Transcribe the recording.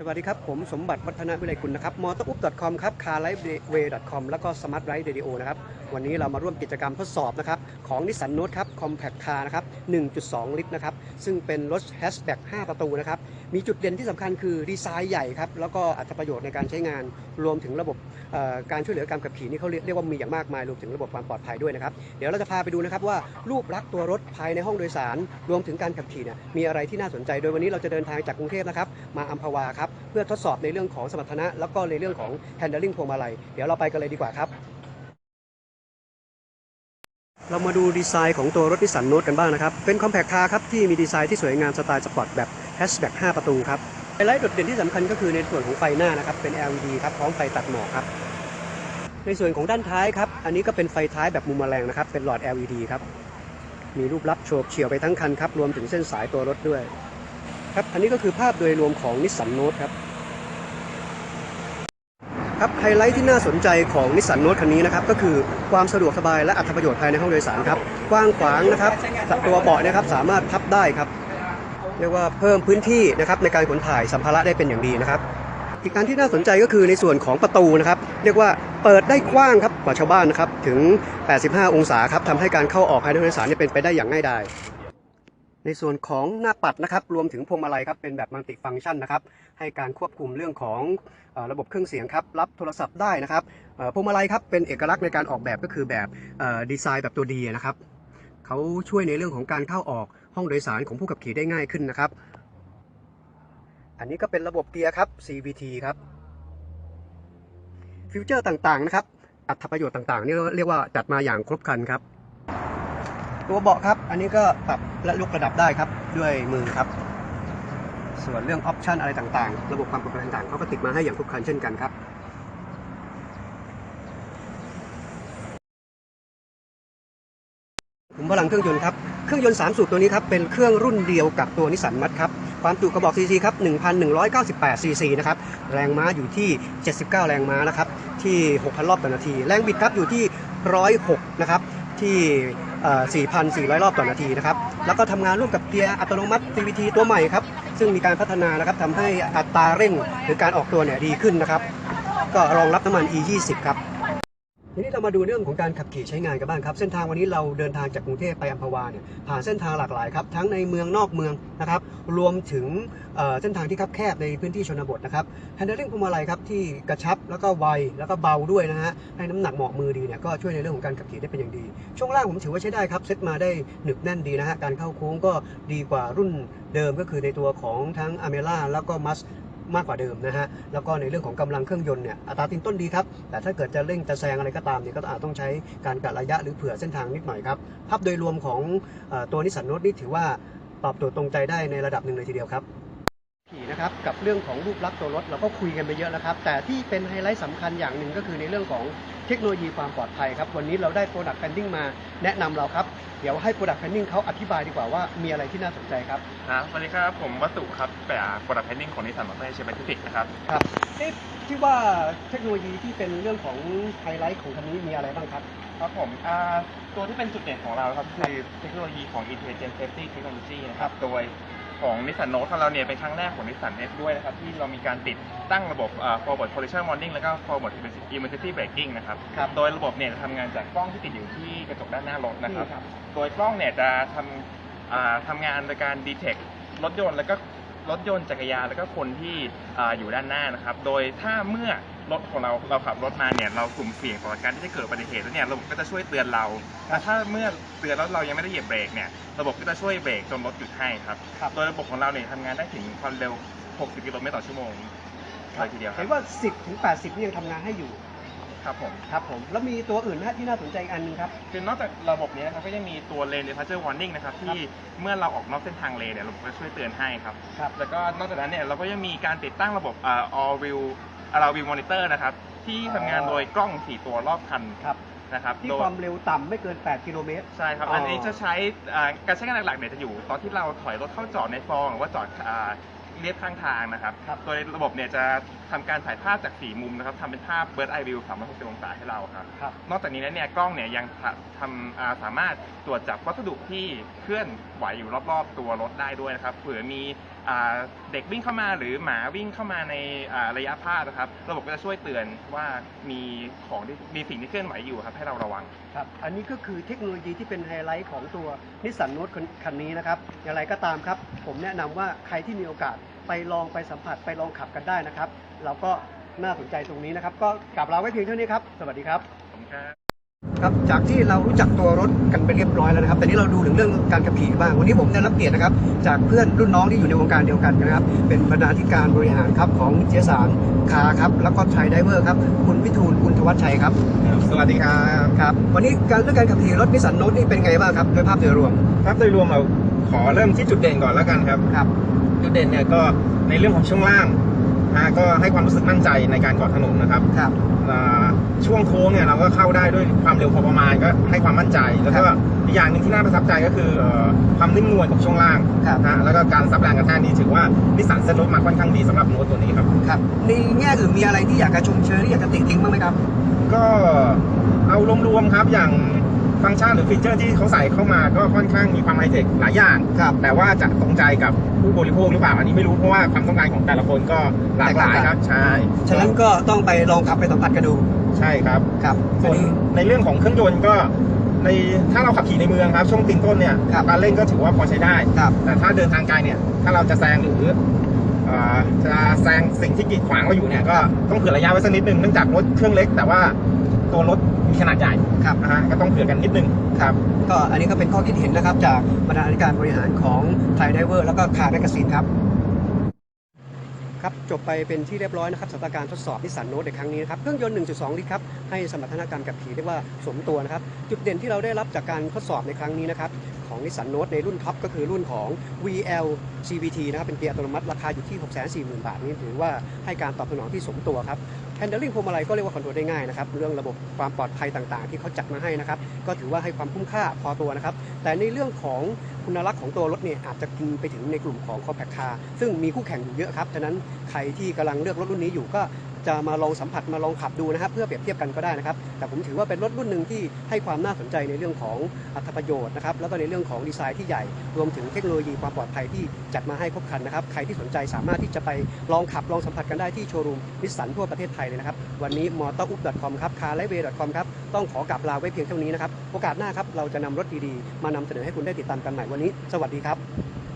สวัสดีครับ ผมสมบัติวัฒนวิไลคุณนะครับ m o t o u p c o m ครับ carlifeway.com แล้วก็ smart ride radio นะครับวันนี้เรามาร่วมกิจกรรมทดสอบนะครับของนิสสันโน t e ครับคอมแพคคาร์นะครับ 1.2 ลิตรนะครับ ซึ่งเป็นรถแฮชแบ็ก5 ประตูนะครับ มีจุดเด่นที่สำคัญคือดีไซน์ใหญ่ครับ แล้วก็อัตประโยชน์ในการใช้งาน รวมถึงระบบการช่วยเหลือการขับขี่นี่เขาเรียกเรียกว่ามีอย่างมากมาย รวมถึงระบบความปลอดภัยด้วยนะครับ เดี๋ยวเราจะพาไปดูนะครับว่ารูปลักษณ์ตัวรถภายในห้องโดยสาร รวมถึงการขับขี่เนี่ยมีอะไรที่น่าสนใจ โดยวันนี้เราจะเดินทางจากกรุงเทพนะครับ มาอัมพวาครับ เพื่อทดสอบในเรื่องของสมรรถนะ แล้วก็ในเรื่องของ handling พวงมาลัย เดี๋ยวเราไปกันเลยดีกว่าครับ เรามาดูดีไซน์ของตัวรถนิสสันโนตกันบ้างนะครับ เป็น compact car ครับที่มีดีไซน์ที่สวยงามสไตล์สปอร์ตแบบ hatchback 5ประตูครับไฮไลท์โดดเด่นที่สำคัญก็คือในส่วนของไฟหน้านะครับเป็น LED ครับพร้อมไฟตัดหมอกครับ ในส่วนของด้านท้ายครับ อันนี้ก็เป็นไฟท้ายแบบมุมแมลงนะครับ เป็นหลอด LED ครับ มีรูปลักษณ์โฉบเฉี่ยวไปทั้งคันครับ รวมถึงเส้นสายตัวรถด้วย ครับ อันนี้ก็คือภาพโดยรวมของนิสสันโนตครับ ครับไฮไลท์ที่น่าสนใจของนิสสันโนตคันนี้นะครับก็คือความสะดวกสบายและอัตประโยชน์ภายในห้องโดยสารครับกว้างขวางนะครับตัวเบาะเนะครับสามารถพับได้ครับเรียกว่าเพิ่มพื้นที่นะครับในการขนถ่ายสัมภาระได้เป็นอย่างดีนะครับ อีกอันที่น่าสนใจก็คือในส่วนของประตูนะครับเรียกว่าเปิดได้กว้างครับกว่าชาวบ้านนะครับถึง 85 องศาครับทำให้การเข้าออกภายในห้องโดยสารเนี่ยเป็นไปได้อย่างง่ายดาย ในส่วนของหน้าปัดนะครับ รวมถึงพวงมาลัยครับ เป็นแบบมัลติฟังก์ชันนะครับ ให้การควบคุมเรื่องของระบบเครื่องเสียงครับ รับโทรศัพท์ได้นะครับพวงมาลัยครับ เป็นเอกลักษณ์ในการออกแบบก็คือแบบดีไซน์แบบตัวดีนะครับ เขาช่วยในเรื่องของการเข้าออกห้องโดยสารของผู้ขับขี่ได้ง่ายขึ้นนะครับ อันนี้ก็เป็นระบบเกียร์ครับ CVT ครับ ฟิวเจอร์ต่างๆนะครับอัตประโยชน์ต่างๆนี่เรียกว่าจัดมาอย่างครบครันครับ ตัวเบาะครับ อันนี้ก็ปรับและยกระดับได้ครับ ด้วยมือครับ ส่วนเรื่องออปชันอะไรต่างๆ ระบบความปลอดภัยต่างๆเขาก็ติดมาให้อย่างครบครันเช่นกันครับขุมพลังเครื่องยนต์ครับ เครื่องยนต์3สูบตัวนี้ครับ เป็นเครื่องรุ่นเดียวกับตัวนิสสันมัดครับ ความจุกระบอกซีซีครับ 1,198 ซีซีนะครับ แรงม้าอยู่ที่ 79 แรงม้านะครับ ที่ 6,000 รอบต่อนาที แรงบิดครับอยู่ที่ 106 นะครับ ที่ 4,400 รอบต่อนาทีนะครับ แล้วก็ทำงานร่วมกับเกียร์อัตโนมัติ CVT ตัวใหม่ครับ ซึ่งมีการพัฒนานะครับทำให้อัตราเร่งหรือการออกตัวเนี่ยดีขึ้นนะครับ ก็รองรับน้ำมัน E20 ครับ ทีนี้เรามาดูเรื่องของการขับขี่ใช้งานกันบ้างครับ เส้นทางวันนี้เราเดินทางจากกรุงเทพไปอัมพวาเนี่ยผ่านเส้นทางหลากหลายครับ ทั้งในเมืองนอกเมืองนะครับ รวมถึงเส้นทางที่คับแคบในพื้นที่ชนบทนะครับ handling พวงมาลัยครับที่กระชับแล้วก็ไวแล้วก็เบาด้วยนะฮะให้น้ำหนักเหมาะมือดีเนี่ยก็ช่วยในเรื่องของการขับขี่ได้เป็นอย่างดี ช่วงล่างผมถือว่าใช้ได้ครับเซ็ตมาได้หนึบแน่นดีนะฮะการเข้าโค้งก็ดีกว่ารุ่นเดิมก็คือในตัวของทั้งอเมล่าแล้วก็มัส มากกว่าเดิมนะฮะแล้วก็ในเรื่องของกำลังเครื่องยนต์เนี่ยอัตราตีนต้นดีครับ แต่ถ้าเกิดจะเร่งจะแซงอะไรก็ตามเนี่ยก็อาจต้องใช้การกะระยะหรือเผื่อเส้นทางนิดหน่อยครับภาพโดยรวมของอตัวนิสสันโนตนี่ถือว่าตอบโจทย์ตรงใจได้ในระดับหนึ่งเลยทีเดียวครับขี่นะครับกับเรื่องของรูปลักษณ์ตัวรถเราก็คุยกันไปเยอะแล้วครับ แต่ที่เป็นไฮไลท์สำคัญอย่างหนึ่งก็คือในเรื่องของ เทคโนโลยีความปลอดภัยครับ วันนี้เราได้ Product Planning มาแนะนำเราครับ เดี๋ยวให้ Product Planning เขาอธิบายดีกว่าว่ามีอะไรที่น่าสนใจครับ ครับสวัสดีครับผมวัสุครับเป็นโปรดักต์แพนนิ่งของนิสสันมอเตอร์เชียร์แปซิฟิกนะครับครับเอ๊ะที่ว่าเทคโนโลยีที่เป็นเรื่องของไฮไลท์ของคันนี้มีอะไรบ้างครับ ครับผมอ่าตัวที่เป็นจุดเด่นของเราครับคือเทคโนโลยีของ Intelligent Safety Technology นะครับโดย ของนิสสันโน e ของเราเนี่ยเป็นครั้งแรกของนิสสันเนด้วยนะครับที่เรามีการติดตั้งระบบอ่า forward collision warning แล้วก็ forward emergency braking นะครับครับโดยระบบเนี่ยจะทำงานจากกล้องที่ติดอยู่ที่กระจกด้านหน้ารถนะครับนี่ครับโดยกล้องเนี่ยจะทำอ่าทำงานโดยการ detect รถยนต์แล้วก็รถยนต์จักรยานแล้วก็คนที่อ่าอยู่ด้านหน้านะครับ โดยถ้าเมื่อ รถของเราเราขับรถมาเนี่ยเรากลุ่มเสี่ยงต่อการที่จะเกิดอุบัติเหตุแล้วเนี่ยระบบก็จะช่วยเตือนเราแต่ถ้าเมื่อเตือนแล้วเรายังไม่ได้เหยียบเบรกเนี่ยระบบก็จะช่วยเบรกจนรถหยุดให้ครับครับโดยระบบของเราเนี่ยทำงานได้ถึงความเร็ว 60 กิโลเมตรต่อชั่วโมงเลยทีเดียวครัเห็บนว่า 10ถึง80 นี่ยังทำงานให้อยู่ครับผมครับผมแล้วมีตัวอื่นนะที่น่าสนใจอีกอันหนึงครับคือนอกจากระบบนี้นะครับก็ยังมีตัว lane departure warning นะครับที่เมื่อเราออกนอกเส้นทางเลนเนี่ยระบบก็ช่วยเตือนให้ครับครับแล้วก็นอกจากนั้นเนี่ยเราก็ยังมีการติดตั้งระบบอ่า all view allow view monitor นะครับ ที่ทำงานโดยกล้อง 4 ตัวรอบคันครับนะครับที่โดยความเร็วต่ำไม่เกิน 8 กิโลเมตร ใช่ครับ อ๋ออั อันนี้จะใช้อ่าการใช้งานหลักๆเนี่ยจะอยู่ ตอนที่เราถอยรถเข้าจอดในฟองหรือว่าจอดอ่าเรียบข้างทางนะครับ ครับโดยระบบเนี่ยจะทำการถ่ายภาพจาก 4 มุมนะครับทำเป็นภาพ bird eye view 360 องศาให้เราครับ ครับ นอกจากนี้แล้วเนี่ยกล้องเนี่ยยังทำทำอ่าสามารถตรวจจับวัสดุที่เคลื่อนไหวอยู่รอบๆ ตัวรถได้ด้วยนะครับเผื่อมีอ่า เด็กวิ่งเข้ามาหรือหมาวิ่งเข้ามาในอ่าระยะพาดนะครับระบบก็จะช่วยเตือนว่ามีของที่มีสิ่งที่เคลื่อนไหวอยู่ครับให้เราระวังครับอันนี้ก็คือเทคโนโลยีที่เป็นไฮไลท์ของตัวนิสสันโน e คันนี้นะครับอย่างไรก็ตามครับ ผมแนะนำว่าใครที่มีโอกาสไปลองไปสัมผัสไปลองขับกันได้นะครับ เราก็น่าสนใจตรงนี้นะครับ ก็กลับลาไว้เพียงเท่านี้ครับ สวัสดีครับผมครับ ครับจากที่เรารู้จักตัวรถกันไปเรียบร้อยแล้วนะครับ แต่นี้เราดูถึงเรื่องการขับขี่บ้าง วันนี้ผมได้รับเกียรตินะครับ จากเพื่อนรุ่นน้องที่อยู่ในวงการเดียวกันนะครับ เป็นบรรณาธิการบริหารครับของเจสารคาครับ แล้วก็ไทยไดเวอร์ครับ คุณวิทูลคุณทวัชชัยครับ สวัสดีครับครับ วันนี้การเรื่องการขับขี่รถนิสสันโน e นี่เป็นไงบ้างครับ โดยภาพโดยรวมครับโดยรวมเราขอเริ่มที่จุดเด่นก่อนแล้วกันครับ ครับ จุดเด่นเนี่ยก็ในเรื่องของช่วงล่างนะก็ให้ความรู้สึกมั่นใจในการเกาะถนนนะครับ ครับอ่า ช่วงโค้งเนี่ยเราก็เข้าได้ด้วยความเร็วพอประมาณก็ให้ความมั่นใจ แล้วก็ครับอีกอย่างหนึ่งที่น่าประทับใจก็คือเอ่อความนิ่มนวลของช่วงล่างครับนะแล้วก็การซับแรงกระแทกนี่ถือว่านิสสันเซ็ตรถมาค่อนข้างดีสำหรับโน้ตตัวนี้ครับครับในแง่อื่นมีอะไรที่อยากจะชมเชยหรืออยากจะติติงบ้างไหมครับ ก็เอารวมๆครับอย่าง ฟังก์ชันหรือฟีเจอร์ที่เขาใส่เข้ามาก็ค่อนข้างมีความไฮเทคหลายอย่าง ครับ แต่ว่าจะตรงใจกับผู้บริโภคหรือเปล่าอันนี้ไม่รู้เพราะว่าความต้องการของแต่ละคนก็หลากหลายครับ ใช่ฉะนั้นก็ต้องไปลองขับไปสัมผัสกันดู ใช่ครับ ครับส่อัวนนนี้ในเรื่องของเครื่องยนต์ก็ในถ้าเราขับขี่ในเมืองครับช่วงตีนต้นเนี่ยครับการเร่งก็ถือว่าพอใช้ได้ครับแต่ถ้าเดินทางไกลเนี่ยถ้าเราจะแซงหรือเอ่อจะแซงสิ่งที่กีดขวางเราอยู่เนี่ยก็ต้องเผื่อระยะไว้สักนิดนึงเนื่องจากรถเครื่องเล็ก แต่ว่า ตัวรถมีขนาดใหญ่ครับ นะฮะก็ต้องเผื่อกันนิดนึงครับ ก็อันนี้ก็เป็นข้อคิดเห็นนะครับ จากบรรณาธิการบริหารของไทยไดเวอร์แล้วก็คาร์แมกซีนครับ ครับ จบไปเป็นที่เรียบร้อยนะครับสำหรับการทดสอบนิสสันโน e ในครั้งนี้นะครับ เครื่องยนต์ 1.2 ลิตรครับ ให้สมรรถนะการขับขี่เรียกว่าสมตัวนะครับ จุดเด่นที่เราได้รับจากการทดสอบในครั้งนี้นะครับ ของนิสสันโน e ในรุ่นท็อปก็คือรุ่นของ VL CVT นะครับเป็นเกียร์อัตโนมัติราคาอยู่ที่ 640,000 บาทนี้ถือว่าให้การตอบสนองที่สมตัวครับ Handling พวงมาลัยก็เรียกว่าคอนโทรลได้ง่ายนะครับเรื่องระบบความปลอดภัยต่างๆ ที่เขาจัดมาให้นะครับก็ถือว่าให้ความคุ้มค่าพอตัวนะครับแต่ในเรื่องของคุณลักษณ์ของตัวรถเนี่ยอาจจะกินไปถึงในกลุ่มของ compact car ซึ่งมีคู่แข่งอยู่เยอะครับฉะนั้นใครที่กำลังเลือกรถรุ่นนี้อยู่ก็ จะมาลองสัมผัสมาลองขับดูนะครับเพื่อเปรียบเทียบกันก็ได้นะครับ แต่ผมถือว่าเป็นรถรุ่นหนึ่งที่ให้ความน่าสนใจในเรื่องของอัตประโยชน์นะครับแล้วก็ในเรื่องของดีไซน์ที่ใหญ่ รวมถึงเทคโนโลยีความปลอดภัยที่จัดมาให้ครบครันนะครับใครที่สนใจสามารถที่จะไปลองขับลองสัมผัสกันได้ที่โชว์รูมนิสสันทั่วประเทศไทยเลยนะครับวันนี้ m o t o r u p c o m ครับ c a r l i v e c o m ครับต้องขอกลับลาไว้เพียงเท่านี้นะครับโอกาสหน้าครับเราจะนำรถดีๆ มานำเสนอให้คุณได้ติดตามกันใหม่วันนี้ สวัสดีครับ